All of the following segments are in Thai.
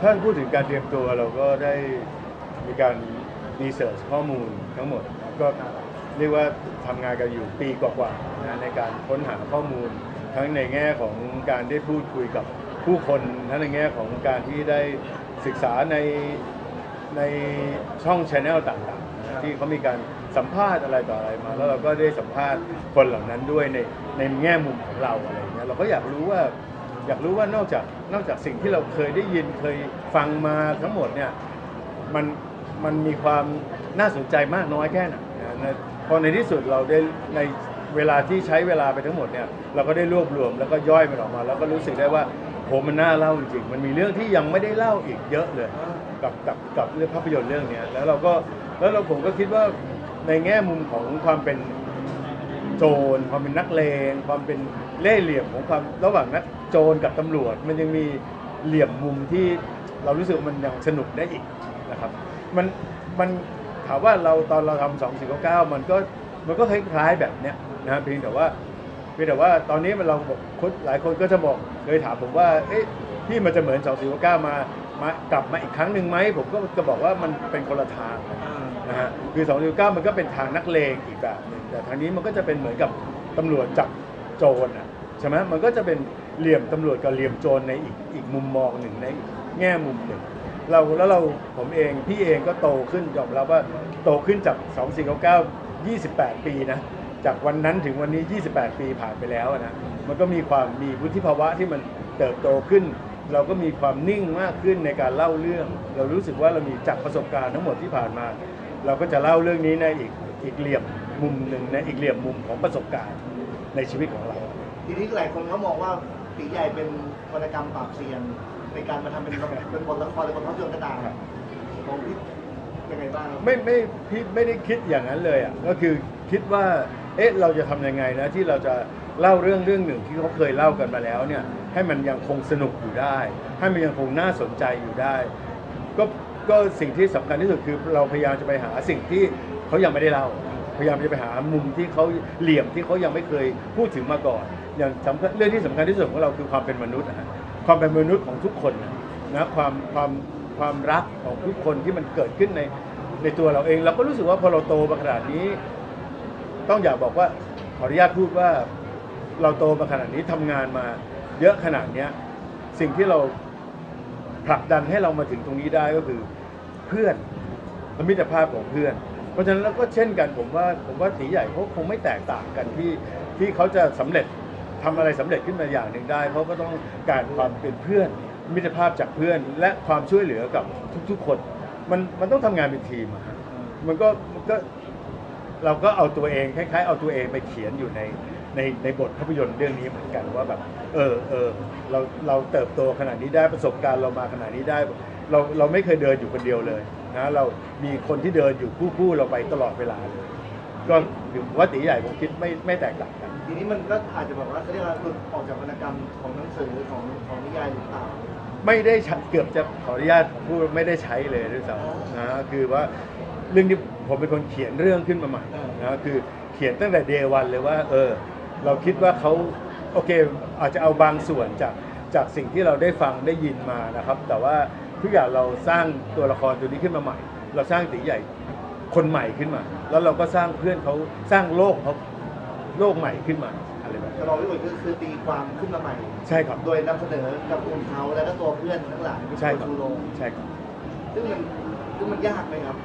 ถ้าพูดถึงการเตรียมตัวเราก็ได้มีการรีเสิร์ชข้อมูลทั้งหมด ก็เรียกว่าทำงานกันอยู่ปีกว่าๆนะในการค้นหาข้อมูล ทั้งในแง่ของการได้พูดคุยกับผู้คนทั้งในแง่ของการที่ได้ศึกษาในในช่องชแนลต่างๆ ที่เขามีการสัมภาษณ์อะไรต่ออะไรมา แล้วเราก็ได้สัมภาษณ์คนเหล่านั้นด้วยในในแง่มุมของเราอะไรอย่างเงี้ยเราก็อยากรู้ว่า อยากรู้ว่านอกจากนอกจากสิ่งที่เราเคยได้ยินเคยฟังมาทั้งหมดเนี่ยมันมันมีความน่าสนใจมากน้อยแค่ไหนนะพอในที่สุดเราได้ในเวลาที่ใช้เวลาไปทั้งหมดเนี่ยเราก็ได้รวบรวมแล้วก็ย่อยมันออกมา แล้วก็รู้สึกได้ว่าโหมันน่าเล่าจริงๆมันมีเรื่องที่ยังไม่ได้เล่าอีกเยอะเลยกับกับกับเรื่องภาพยนตร์เรื่องนี้แล้วเราก็แล้วเราผมก็คิดว่าในแง่มุมของความเป็น โจรความเป็นนักเลงความเป็นเล่ห์เหลี่ยมของความระหว่างนักโจรกับตำรวจ มันยังมีเหลี่ยมมุมที่เรารู้สึกว่ามันยังสนุกได้อีกนะครับมันมันถามว่าเราตอนเราทำสองสี่เก้ามันก็มันก็คล้ายๆแบบเนี้ยนะเพียงแต่ว่าเพียงแต่ว่าตอนนี้มันเราบอกคนหลายคนก็จะบอกเคยถามผมว่าเอ๊ะพี่มันจะเหมือนสองสี่เก้ามา มากลับมาอีกครั้งหนึ่งไหมผมก็จะบอกว่ามันเป็นคนละทาง นะฮะคือ2 9 9มันก็เป็นทางนักเลงอีกแบบหนึงแต่ทางนี้มันก็จะเป็นเหมือนกับตำรวจจับโจรอะใช่ไหมมันก็จะเป็นเหลี่ยมตำรวจกับเหลี่ยมโจรในอีกอีกมุมมองหนึ่งในอีกแง่มุมหนึ่งเราแล้วเราผมเองพี่เองก็โตขึ้นยอมรับว่าโตขึ้นจาก 2499 28 ปีนะจากวันนั้นถึงวันนี้ 28 ปีผ่านไปแล้วนะมันก็มีความมีวุฒิภาวะที่มันเติบโตขึ้น เราก็มีความนิ่งมากขึ้นในการเล่าเรื่อง เรารู้สึกว่าเรามีจากประสบการณ์ทั้งหมดที่ผ่านมา เราก็จะเล่าเรื่องนี้ในอีกอีกเหลี่ยมมุมหนึ่งในอีกเหลี่ยมมุมของประสบการณ์ในชีวิตของเรา ทีนี้หลายคนก็มองว่าตีใหญ่เป็นวรรณกรรมปราบเซียนในการมาทำเป็นเป็นบทละครหรือบทภาพยนตร์ก็ตามครับมองพี่ยังไงบ้างครับไม่ไม่พี่ไม่ได้คิดอย่างนั้นเลยอะก็คือคิดว่าเอ๊ะเราจะทำยังไงนะที่เราจะเล่าเรื่องเรื่องหนึ่งที่เขาเคยเล่ากันมาแล้วเนี่ยให้มันยังคงสนุกอยู่ได้ ให้มันยังคงน่าสนใจอยู่ได้ ก็ ก็สิ่งที่สำคัญที่สุดคือเราพยายามจะไปหาสิ่งที่เขายังไม่ได้เล่า พยายามจะไปหามุมที่เขาเหลี่ยมที่เขายังไม่เคยพูดถึงมาก่อน อย่างสำคัญเรื่องที่สำคัญที่สุดของเราคือความเป็นมนุษย์นะฮะความเป็นมนุษย์ของทุกคนนะนะความความความรักของทุกคนที่มันเกิดขึ้นในในตัวเราเอง เราก็รู้สึกว่าพอเราโตมาขนาดนี้ ต้องอยากบอกว่าขออนุญาตพูดว่าเราโตมาขนาดนี้ทำงานมาเยอะขนาดเนี้ยสิ่งที่เรา ผลักดันให้เรามาถึงตรงนี้ได้ก็คือเพื่อนและมิตรภาพของเพื่อน เพราะฉะนั้นแล้วก็เช่นกันผมว่าผมว่าตีใหญ่เขาคงไม่แตกต่างกันที่ที่เขาจะสำเร็จทำอะไรสำเร็จขึ้นมาอย่างหนึ่งได้เขาก็ต้องการความเป็นเพื่อน มิตรภาพจากเพื่อน และความช่วยเหลือกับทุก ๆ คน มันมันต้องทำงานเป็นทีมมันก็มันก็เราก็เอาตัวเองคล้ายๆ เอาตัวเองไปเขียนอยู่ใน ในในบทภาพยนตร์เรื่องนี้เหมือนกันว่าแบบเออเออเราเราเติบโตขนาดนี้ได้ประสบการณ์เรามาขนาดนี้ได้ เราเราไม่เคยเดินอยู่คนเดียวเลยนะเรามีคนที่เดินอยู่คู่คู่เราไปตลอดเวลาเลยก็ถือว่าตีใหญ่ผมคิดไม่ไม่แตกต่างกันทีนี้มันก็อาจจะแบบว่าเขาเรียกว่าหลุดออกจากวรรณกรรมของหนังสือของของนิยายหรือเปล่าไม่ได้ใช้เกือบจะขออนุญาตพูดไม่ได้ใช้เลยด้วยซ้ำนะคือว่าเรื่องนี้ผมเป็นคนเขียนเรื่องขึ้นมาใหม่นะคือเขียนตั้งแต่เดวันเลยว่าเออ เราคิดว่าเขาโอเคอาจจะเอาบางส่วนจากจากสิ่งที่เราได้ฟังได้ยินมานะครับ แต่ว่าทุกอย่างเราสร้างตัวละครตัวนี้ขึ้นมาใหม่ เราสร้างตีใหญ่คนใหม่ขึ้นมา แล้วเราก็สร้างเพื่อนเขาสร้างโลกเขาโลกใหม่ขึ้นมาอะไรแบบจะนี้ลองพี่อุ๋ยคือคือตีความขึ้นมาใหม่ ใช่ครับ โดยนำเสนอกับกลุ่มเขาแล้วก็ตัวเพื่อนทั้งหลายเป็นใช่ตัวครับชูโรงใช่ครับซึ่งมันซึ่งมันยากไหมครับ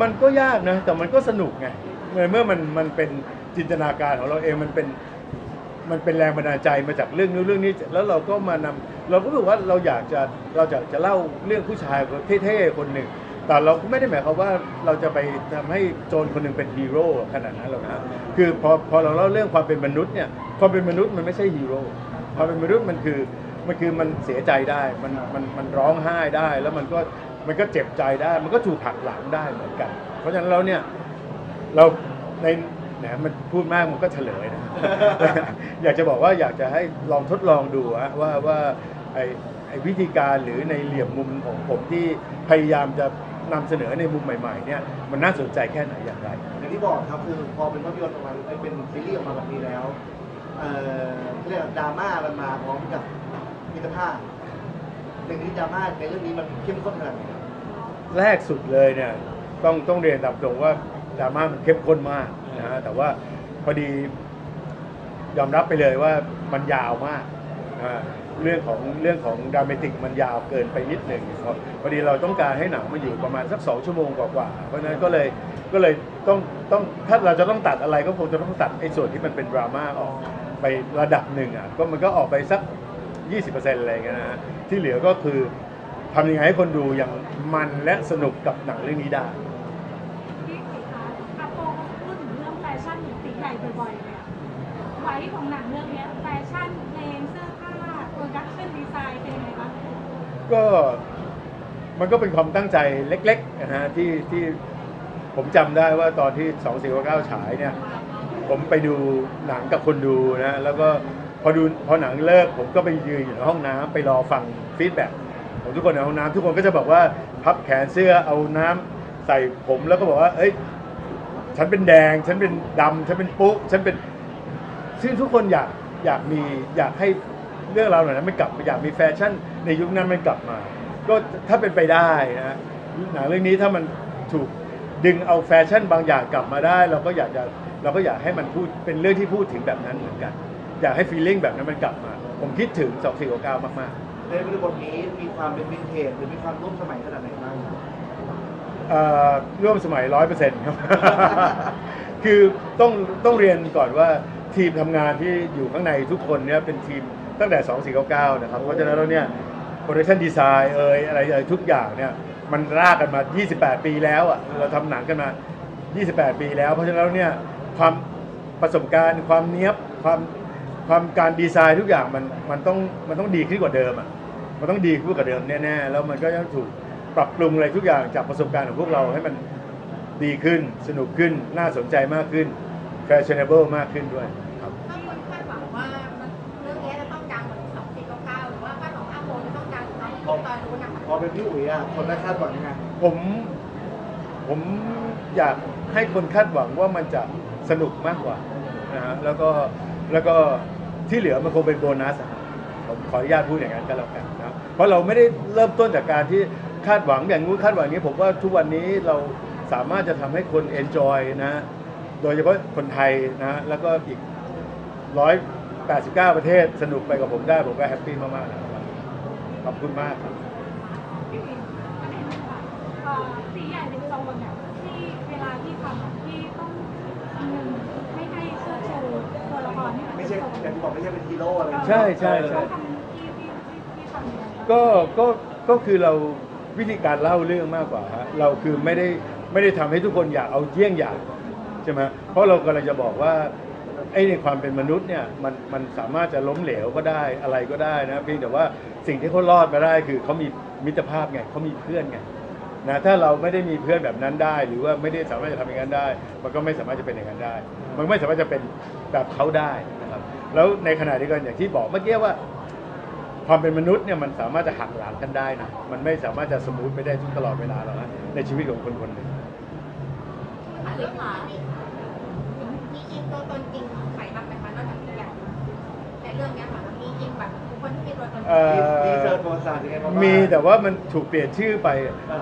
มันก็ยากนะ แต่มันก็สนุกไงเมื่อเมื่อมันมันเป็น จินตนาการของเราเองมันเป็นมันเป็นแรงบันดาลใจมาจากเรื่องนู้นเรื่องนี้ แล้วเราก็มานำเราก็รู้สึกว่าเราอยากจะเราจะจะเล่าเรื่องผู้ชายคนเท่ๆคนหนึ่ง แต่เราก็ไม่ได้หมายความว่าเราจะไปทำให้โจรคนหนึ่งเป็นฮีโร่ขนาดนั้นหรอกนะคือพอพอเราเล่าเรื่องความเป็นมนุษย์เนี่ยความเป็นมนุษย์มันไม่ใช่ฮีโร่ความเป็นมนุษย์มันคือมันคือมันเสียใจได้มันมันมันร้องไห้ได้ แล้วมันก็มันก็เจ็บใจได้ มันก็ถูกหักหลังได้เหมือนกัน เพราะฉะนั้นเราเนี่ยเราใน แหมมันพูดมากมันก็เฉลยนะ อยากจะบอกว่าอยากจะให้ลองทดลองดูฮะว่าว่าไอไอวิธีการหรือในเหลี่ยมมุมของผมที่พยายามจะนำเสนอในมุมใหม่ๆเนี่ยมันน่าสนใจแค่ไหนอย่างไร อย่างที่บอกครับคือพอเป็นภาพยนตร์ออกมาเป็นซีรีส์ออกมาแบบนี้แล้ว เอ่อเรียกว่าดราม่ามันมาพร้อมกับมิตรภาพในนี้ดราม่าในเรื่องนี้มันเข้มข้นขนาดไหนครับแรกสุดเลยเนี่ยต้องต้องเรียนตามตรงว่า ดราม่ามันเข้มข้นมากนะฮะแต่ว่าพอดียอมรับไปเลยว่ามันยาวมากนะฮะเรื่องของเรื่องของดรามาติกมันยาวเกินไปนิดหนึ่งพอพอดีเราต้องการให้หนังมาอยู่ประมาณสักสองชั่วโมงกว่าๆเพราะฉะนั้นก็เลยก็เลยต้องต้องถ้าเราจะต้องตัดอะไรก็คงจะต้องตัดไอ้ส่วนที่มันเป็นดราม่าออกไประดับหนึ่งอะก็มันก็ออกไปสัก 20%อะไรเงี้ยนะฮะที่เหลือก็คือทำยังไงให้คนดูอย่างมันและสนุกกับหนังเรื่องนี้ได้ พี่สีคะอาโปเขาพูดถึงเรื่องแฟชั่นของตีใหญ่บ่อยๆเลยอะ ไว้ของหนังเรื่องนี้แฟชั่นเพลงเสื้อผ้าโปรดักชั่นดีไซน์เป็นยังไงบ้างก็มันก็เป็นความตั้งใจเล็กๆนะฮะที่ที่ผมจำได้ว่าตอนที่2499ฉายเนี่ย ผมไปดูหนังกับคนดูนะแล้วก็พอดูพอหนังเลิกผมก็ไปยืนอยู่ในห้องน้ำไปรอฟังฟีดแบ็กของทุกคนในห้องน้ำทุกคนก็จะบอกว่าพับแขนเสื้อเอาน้ำใส่ผมแล้วก็บอกว่าเอ้ยฉันเป็นแดง ฉันเป็นดำฉันเป็นปุ๊ฉันเป็น ซึ่งทุกคนอยากอยากมีอยากให้เรื่องราวเหล่านั้นมันกลับอยากมีแฟชั่นในยุคนั้นมันกลับมา ก็ถ้าเป็นไปได้นะหนังเรื่องนี้ถ้ามันถูกดึงเอาแฟชั่นบางอย่างกลับมาได้ เราก็อยากจะเราก็อยากให้มันพูดเป็นเรื่องที่พูดถึงแบบนั้นเหมือนกัน อยากให้ฟีลลิ่งแบบนั้นมันกลับมา ผมคิดถึง2 4 9 9มากในบริบทนี้มีความเป็นวินเทจหรือมีความร่วมสมัยขนาดไหนบ้างครับๆเอ่อร่วมสมัยร้อยเปอร์เซ็นต์ครับ คือต้องต้องเรียนก่อนว่า ทีมทำงานที่อยู่ข้างในทุกคนเนี่ยเป็นทีมตั้งแต่ 2499 นะครับ เพราะฉะนั้นแล้วเนี่ยโปรดักชันดีไซน์เอ่ยอะไรเอ่ยทุกอย่างเนี่ยมันรากกันมา 28 ปีแล้วอะเราทำหนังกันมา 28 ปีแล้ว เพราะฉะนั้นแล้วเนี่ยความประสบการณ์ความเนี้ยบความความการดีไซน์ทุกอย่างมันมันต้องมันต้องดีขึ้นกว่าเดิมอะมันต้องดีขึ้นกว่าเดิมแน่ๆแล้วมันก็ยังถูกปรับปรุงอะไรทุกอย่างจากประสบการณ์ของพวกเราให้มันดีขึ้นสนุกขึ้นน่าสนใจมากขึ้น fashionable มากขึ้นด้วย เป็นพี่อุ๋ยอะคนน่าคาดหวังยังไงผม ผมอยากให้คนคาดหวังว่ามันจะสนุกมากกว่านะฮะแล้วก็แล้วก็ที่เหลือมันคงเป็นโบนัสอะผมขออนุญาตพูดอย่างนั้นก็แล้วกันนะครับเพราะเราไม่ได้เริ่มต้นจากการที่คาดหวังอย่างนู้นคาดหวังอย่างนี้ ผมว่าทุกวันนี้เราสามารถจะทำให้คน enjoy นะ โดยเฉพาะคนไทยนะ แล้วก็อีก 189 ประเทศสนุกไปกับผมได้ ผมก็แฮปปี้มากๆนะครับขอบคุณมากครับ พี่วินประเด็นนึงค่ะเอ่อตีใหญ่เป็นโซนเนี่ยที่เวลาที่ทำอะที่ต้องหนึ่งไม่ให้เชื่อชูตัวละครที่มันไม่เป็นใช่โซนอย่างที่บอกไม่ใช่เป็นฮีโร่อะไรใช่ใช่ใช่เขาทำที่ที่ที่ที่ทำยังไงบ้างก็ก็ก็คือเราวิธีการเล่าเรื่องมากกว่าฮะเราคือไม่ได้ไม่ได้ทำให้ทุกคนอยากเอาเยี่ยงอย่างใช่ไหมเพราะเรากำลังจะบอกว่าไอ้ในความเป็นมนุษย์เนี่ยมันมันสามารถจะล้มเหลวก็ได้อะไรก็ได้นะเพียงแต่ว่าสิ่งที่เขารอดมาได้คือเขามี มิตรภาพไงเขามีเพื่อนไงนะถ้าเราไม่ได้มีเพื่อนแบบนั้นได้ หรือว่าไม่ได้สามารถจะทำอย่างนั้นได้ มันก็ไม่สามารถจะเป็นอย่างนั้นได้ มันไม่สามารถจะเป็นแบบเขาได้นะครับ แล้วในขณะเดียวกันอย่างที่บอกเมื่อกี้ว่า ความเป็นมนุษย์เนี่ยมันสามารถจะหักหลังกันได้นะมันไม่สามารถจะสมูทไปได้ทุกตลอดเวลาหรอกนะในชีวิตของคนคนหนึ่งเรื่องหมามีอินตัวตนจริงของใครบ้างไหมคะนอกจากพี่ใหญ่ในเรื่องเนี้ยค่ะ เอ่อมีเซิร์ชประวัติศาสตร์ยังไงบ้างมีแต่ว่ามันถูกเปลี่ยนชื่อไป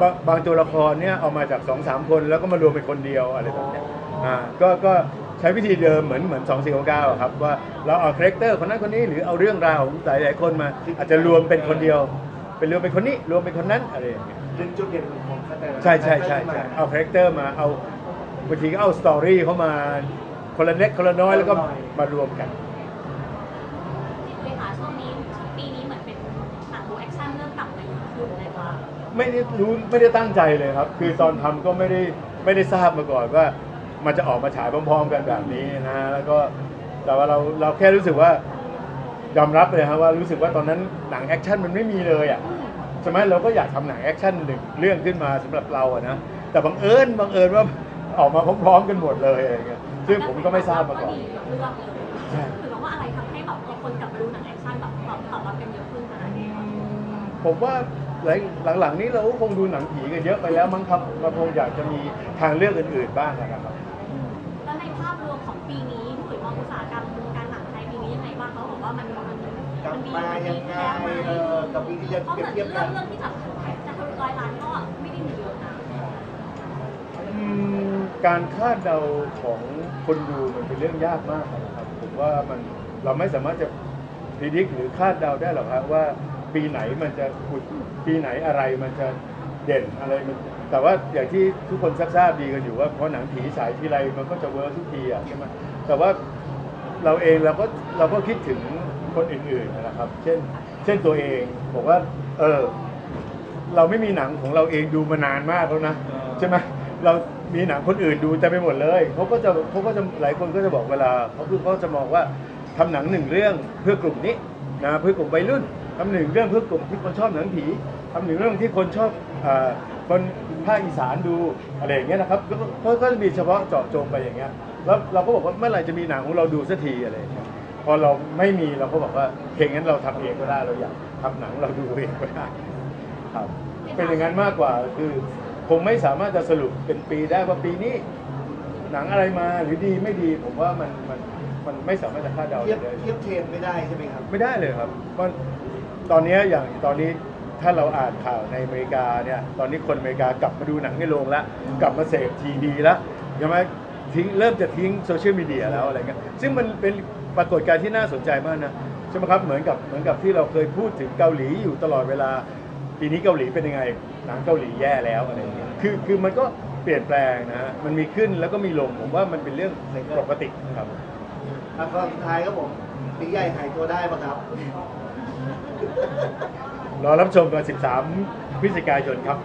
บางบางตัวละครเนี่ยเอามาจากสองสามคนแล้วก็มารวมเป็นคนเดียวอะไรแบบเนี้ยอ่าก็ก็ใช้วิธีเดิมเหมือนเหมือนสองสี่เก้าครับว่าเราเอาคาแรคเตอร์คนนั้นคนนี้หรือเอาเรื่องราวของหลายหลายๆคนมา อาจจะรวมเป็นคนเดียว เป็นรวมเป็นคนนี้รวมเป็นคนนั้นอะไรอย่างเงี้ยดึงจุดเด่นของแต่ละใช่ใช่ใช่ใช่คาแรคเตอร์ขึ้นมาเอาคาแรคเตอร์มาเอาบางทีก็เอาสตอรี่เข้ามาคนละเล็กคนละน้อยแล้วก็มารวมกัน เลยค่ะช่วงนี้ ปีนี้เหมือนเป็นหนังบูแอคชั่นเริ่มกลับมาอีกขึ้นเลยว่าไม่ได้รู้ไม่ได้ตั้งใจเลยครับ คือตอนทำก็ไม่ได้ไม่ได้ทราบมาก่อนว่า มันจะออกมาฉายพร้อมๆกันแบบนี้นะฮะแล้วก็แต่ว่าเราเราแค่รู้สึกว่ายอมรับเลยครับว่ารู้สึกว่าตอนนั้นหนังแอคชั่นมันไม่มีเลยอะใช่ไหมเราก็อยากทำหนังแอคชั่นหนึ่งเรื่องขึ้นมาสำหรับเราอะนะแต่บังเอิญบังเอิญว่าออกมาพร้อมๆกันหมดเลยอะไรเงี้ยซึ่งผมก็ไม่ทราบมาก่อน ดีกับเรื่องเลยใช่ คือว่าอะไรทำให้แบบคนกลับมาดูหนังแอคชั่นแบบ ตอบตอบรับกันเยอะขึ้นขนาดนี้ผมว่าหลังๆนี้เราก็คงดูหนังผีกันเยอะไปแล้วมั้งครับเราคงอยากจะมีทางเลือกอื่นๆบ้างนะครับแล้วในภาพรวมของปีนี้พี่อุ๋ยมองอุตสาหกรรมวงการหนังไทยปีนี้ยังไงบ้างเขาบอกว่ามันมันก้าวครับมายังไงเออกับปีที่แล้วเพราะเปเหรีมืยอบนเทียบกันเรื่องเรื่องที่แบบจะทะลุร้อยล้านก็ไม่ได้มีเยอะนะอืมการคาดเดาของคนดูมันเป็นเรื่องยากมากนะครับผมว่ามันเราไม่สามารถจะ พิจิกหรือคาดเดาได้หรอกครับว่าปีไหนมันจะขุดปีไหนอะไรมันจะเด่นอะไรมัน แต่ว่าอย่างที่ทุกคนทราบๆดีกันอยู่ว่าเพราะหนังผีฉายทีไรมันก็จะเวิร์กทุกทีอะใช่ไหมแต่ว่าเราเองเราก็เราก็คิดถึงคนอื่นๆนะครับ เช่น เช่นตัวเองบอกว่า เออ เราไม่มีหนังของเราเองดูมานานมากแล้วนะใช่ไหมเรามีหนังคนอื่นดูแต่ไปหมดเลยเขาก็จะเขาก็จะหลายคนก็จะบอกเวลาเขาคือเขาจะมองว่า ทำหนังหนึ่งเรื่องเพื่อกลุ่มนี้นะเพื่อกลุ่มวัยรุ่นทำหนึ่งเรื่องเพื่อกลุ่มที่คนชอบหนังผีทำหนึ่งเรื่องที่คนชอบอ่าคนภาคอีสานดูอะไรอย่างเงี้ยนะครับก็ก็จะมีเฉพาะเจาะจงไปอย่างเงี้ยแล้วเราก็บอกว่าเมื่อไหร่จะมีหนังของเราดูสักทีอะไรอย่างเงี้ยพอเราไม่มีเราก็บอกว่าเพลงนั้นเราทำเองก็ได้เราอยากทำหนังเราดูเองก็ได้ครับเป็นอย่างนั้นมากกว่าคือคงไม่สามารถจะสรุปเป็นปีได้ว่าปีนี้ หนังอะไรมาหรือดีไม่ดีผมว่ามันมัน มันไม่สามารถจะคาดเดาเทียบได้เทียบเทรนไม่ได้ใช่ไหมครับไม่ได้เลยครับเพราะตอนนี้อย่างตอนนี้ถ้าเราอ่านข่าวในอเมริกาเนี่ย ตอนนี้คนอเมริกากลับมาดูหนังในโรงแล้วกลับมาเสพทีวีแล้วใช่ไหมทิ้งเริ่มจะทิ้งโซเชียลมีเดียแล้วอะไรเงี้ยซึ่งมันเป็นปรากฏการณ์ที่น่าสนใจมากนะใช่ไหมครับเหมือนกับเหมือนกับที่เราเคยพูดถึงเกาหลีอยู่ตลอดเวลา ปีนี้เกาหลีเป็นยังไงหนังเกาหลีแย่แล้วอะไรอย่างเงี้ยคือคือมันก็เปลี่ยนแปลงนะฮะมันมีขึ้นแล้วก็มีลงผมว่ามันเป็นเรื่องปกติครับ แล้วก็สุดท้ายครับผมตีใหญ่หายตัวได้ปะครับ รอรับชมกัน13 พฤศจิกายนครับ